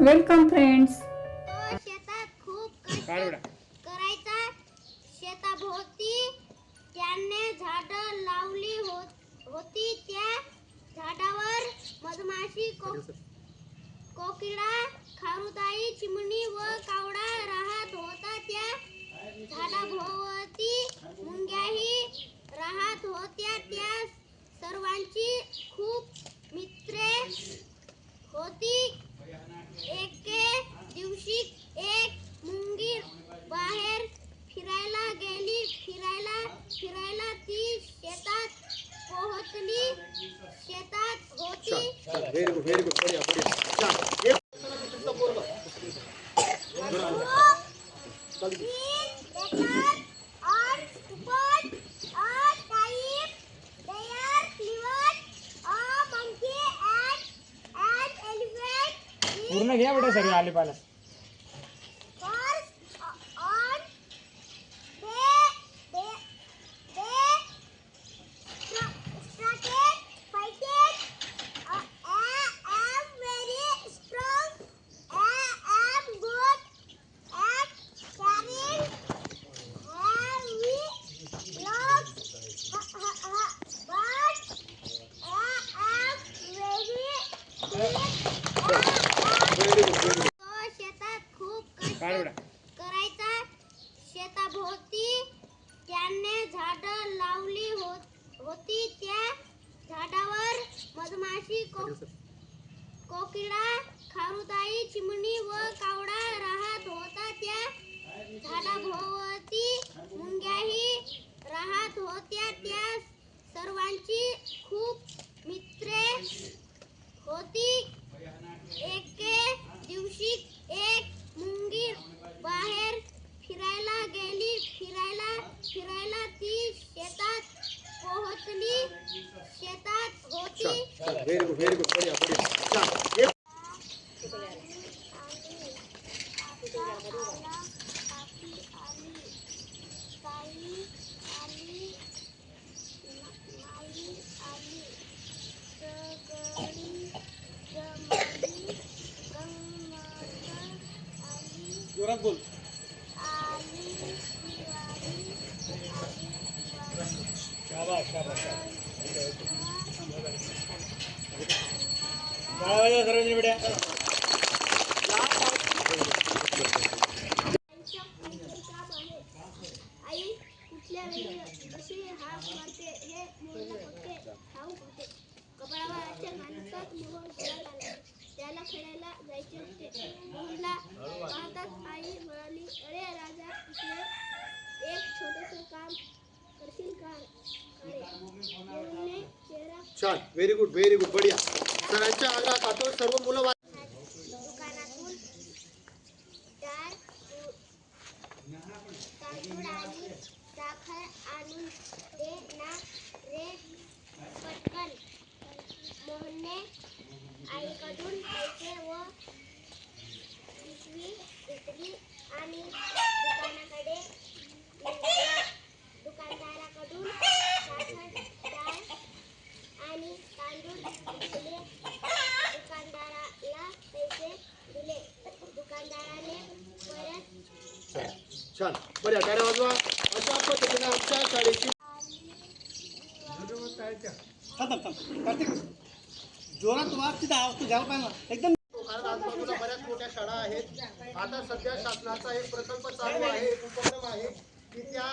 Welcome friends. तो शेतात खूप कष्ट. करायचा. शेताभोवती त्याने झाड लावली होत होती. त्या झाडावर मधमाशी को- कोकिळा खारुताई चिमणी व कावडा राहत होता. त्या झाडाभोवती मुंग्याही राहत होत्या. त्या सर्वांची खूप मित्रे होती. एके दिवशी एक मुंगी बाहेर फिरायला गेली. फिरायला फिरायला ती शेतात पोहोचली. शेतात होती व्हेरी गुड व्हेरी गुड बढिया बढिया छान एक तुमचं पोरगं. पूर्ण घ्या बेटा सगळे आले पाला शेतात खूप. करायचा. शेताभोवती त्याने झाड लावली होत त्या झाडावर मधमाशी कोकिळा खारुताई चिमणी व कावडा राहत होता. त्या झाडाभोवती मुंग्याही राहत होत्या त्या सर्वांची खूप मित्रे होती एके दिवशी एक मुंगी बाहेर फिरायला गेली. फिरायला फिरायला ती शेतात पोहोचली. शेतात होती व्हेरी गुड व्हेरी गुड बढिया बढिया छान एक जोरात बोल सर्वजण बेटा आई कुठल्या वेळी कशी हाक मारते हे मोहनला फक्त ठाऊक होते कपाळावरच्या माणसात मोहन खेळत आला त्याला खेळायला जायचे होते मोहनला पाहताच आई म्हणाली अरे राजा इकडे एक छोटस काम करशील का छान व्हेरी गुड व्हेरी गुड बढिया. सरांच्या आग्रहात आपण सर्व मुलं वा- आणि आईकडून पैसे व पिशवी घेतली आणि छान छान बढिया टाळ्या वाजवा. अशा पद्धतीने आमच्या शाळेची जोरात वाग तिथं आवाज तू घ्यायला पाहिजे एकदम कारण आजूबाजूला बऱ्याच मोठ्या शाळा आहेत. आता सध्या शासनाचा एक प्रकल्प चालू आहे उपक्रम आहे. की त्या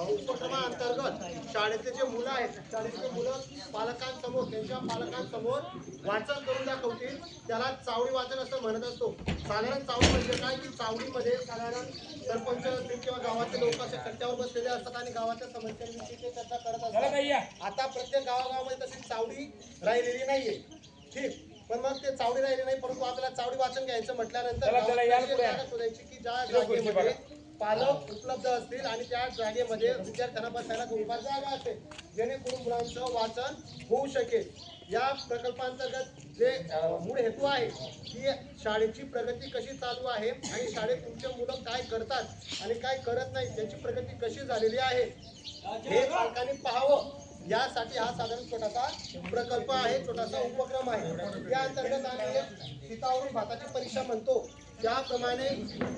उपक्रमाअंतर्गत शाळेतले जे मुलं आहेत शाळेतले मुलं पालकांसमोर त्यांच्या पालकांसमोर वाचन करून दाखवतील. त्याला चावडी वाचन असं म्हणत असतो. साधारण चावडी म्हणजे काय? की चावडीमध्ये साधारण सरपंच असतील किंवा गावातले लोक असे कट्ट्यावर बसलेले असतात आणि गावाच्या समस्यांविषयी ते चर्चा करत असतात. आता प्रत्येक गावागावामध्ये तशी चावडी राहिलेली नाहीये. ठीक. पण मग ते चावडी राहिली नाही परंतु आपल्याला चावडी वाचन घ्यायचं म्हटल्यानंतर शोधायची की ज्या जागेमध्ये पालक उपलब्ध असतील आणि त्या जागेमध्ये विद्यार्थ्यांना बसायला थोडीफार जागा असेल. जेणेकरून मुलांचं वाचन होऊ शकेल. या प्रकल्पांतर्गत जे मूळ हेतू आहे की शाळेची प्रगती कशी चालू आहे आणि शाळेत तुमचे मुलं काय करतात आणि काय करत नाही त्यांची प्रगती कशी झालेली आहे हे पालकांनी पाहावं. यासाठी हा साधारण छोटासा प्रकल्प आहे छोटासा उपक्रम आहे. या अंतर्गत आम्ही एक भाताची परीक्षा म्हणतो. ज्याप्रमाणे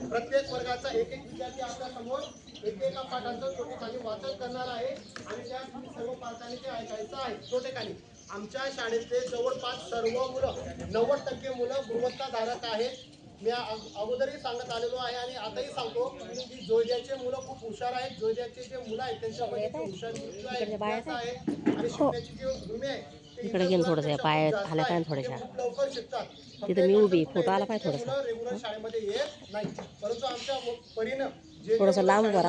प्रत्येक वर्गाचा एक एक विद्यार्थी आपल्यासमोर एकेका पाठांचं छोटेखानी वाचन करणार आहे आणि त्या सर्व पालकांनी ते ऐकायचं आहे. छोटेखानी. आमच्या शाळेतले जवळपास सर्व मुलं नव्वद टक्के मुलं गुणवत्ताधारक आहेत. मी अग- अगोदरही सांगत आलेलो आहे आणि आताही सांगतो की जोयद्याचे मुलं खूप हुशार आहेत. जोयद्याचे जे मुलं आहेत त्यांच्यामध्ये हुशार आहे, आणि शिकण्याची जी भूमी आहे इकडे घेऊन थोडंसं पाय आहे. पाय थोड्याशा. तिथं मी उभी, फोटो आला पाहिजे थोडासा. मुलं रेग्युलर शाळेमध्ये येत नाही परंतु आमच्या मु- परीनं जे थोडंसं लांब उभा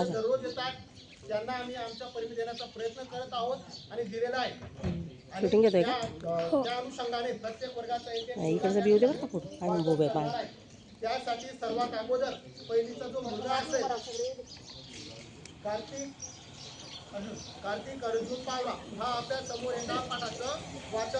त्यांना आम्ही आमच्या परीने देण्याचा प्रयत्न करत आहोत आणि दिलेला आहे शूटिंग घेतोय का? त्या- अ, त्या अनुषंगाने प्रत्येक वर्गाचा एक एक इकडचा view दे बरं का फोटो. काय म्हणून उभे पाय. त्यासाठी सर्वात अगोदर पहिलीचा जो मुलगा असेल कार्तिक कार्तिक अर्जुन पावला हा आपल्यासमोर एका पाठाचं वाचन.